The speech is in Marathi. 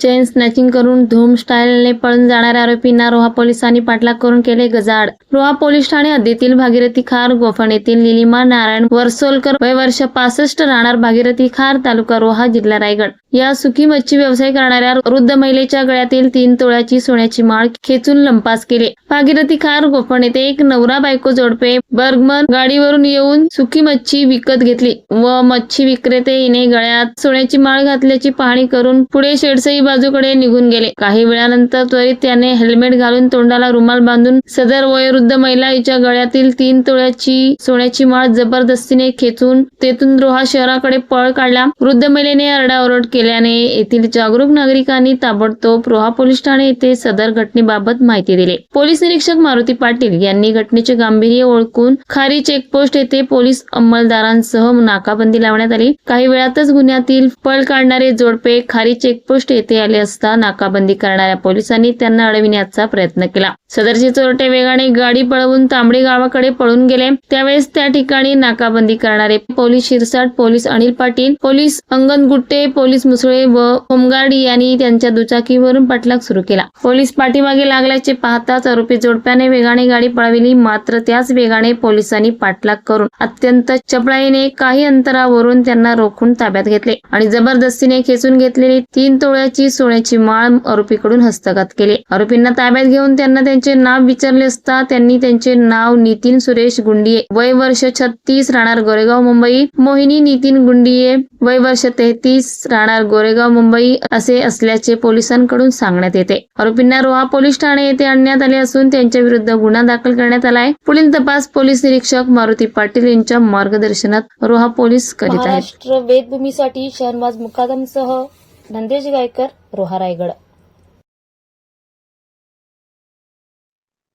चेन स्नॅचिंग करून धूम स्टाईलने पळून जाणाऱ्या आरोपींना रोहा पोलिसांनी पाठलाग करून केले गजाड रोहा पोलीस ठाणे हद्दीतील भागीरथी खार गोफण येथील निलिमा नारायण वरसोलकर वय वर्ष पासष्ट राहणार भागीरथी खार तालुका रोहा जिल्हा रायगड. या सुखी मच्छी व्यवसाय करणाऱ्या वृद्ध महिलेच्या गळ्यातील तीन तोळ्याची सोन्याची माळ खेचून लंपास केले. भागीरथी खार गोफण येथे एक नवरा बायको जोडपे बर्गमन गाडीवरून येऊन सुखी मच्छी विकत घेतली व मच्छी विक्रेते हिने गळ्यात सोन्याची माळ घातल्याची पाहणी करून पुढे शेडसई बाजूकडे निघून गेले. काही वेळानंतर त्वरित त्याने हेल्मेट घालून तोंडाला रुमाल बांधून सदर वयोवृद्ध महिला हिच्या गळ्यातील तीन तोळ्याची सोन्याची माळ जबरदस्तीने खेचून तेथून रोहा शहराकडे पळ काढला. वृद्ध महिलेने आरडाओरड केल्याने येथील जागरूक नागरिकांनी ताबडतोब रोहा पोलीस ठाणे येथे सदर घटनेबाबत माहिती दिली. पोलीस निरीक्षक मारुती पाटील यांनी घटनेचे गांभीर्य ओळखून खारी चेकपोस्ट येथे पोलीस अंमलदारांसह नाकाबंदी लावण्यात आली. काही वेळातच गुन्ह्यातील पळ काढणारे जोडपे खारी चेकपोस्ट येथे आले असता नाकाबंदी करणाऱ्या पोलिसांनी त्यांना अडविण्याचा प्रयत्न केला. सदरचे चोरटे वेगाने गाडी पळवून तांबडी गावाकडे पळून गेले. त्यावेळेस त्या ठिकाणी नाकाबंदी करणारे police Shirsat police Anil Patil police Anganagutte police Musale व होमगार्ड यांनी त्यांच्या दुचाकीवरून पाठलाग सुरू केला. पोलीस पाठीमागे लागल्याचे पाहताच आरोपी जोडप्याने वेगाने गाडी पळविली. मात्र त्याच वेगाने पोलिसांनी पाठलाग करून अत्यंत चपळाईने काही अंतरावरून त्यांना रोखून ताब्यात घेतले आणि जबरदस्तीने खेचून घेतलेली तीन तोळ्याची सोन्याची माळ आरोपीकडून हस्तगत केली. आरोपींना ताब्यात घेऊन त्यांना त्यांचे नाव विचारले असता त्यांनी त्यांचे नाव नितीन सुरेश गुंडिये वय वर्ष छत्तीस राहणार गोरेगाव मुंबई मोहिनी नितीन गुंडिये वय वर्ष तेहतीस राहणार गोरेगाव मुंबई असे असल्याचे पोलिसांकडून सांगण्यात येते. आरोपींना रोहा पोलीस ठाणे येथे आणण्यात आले असून त्यांच्या विरुद्ध गुन्हा दाखल करण्यात आलाय. पुढील तपास पोलीस निरीक्षक मारुती पाटील यांच्या मार्गदर्शनात रोहा पोलीस करीत आहेत. महाराष्ट्र वेदभूमीसाठी शहनवाज मुकादमसह नंदेश गायकर रोहा रायगड.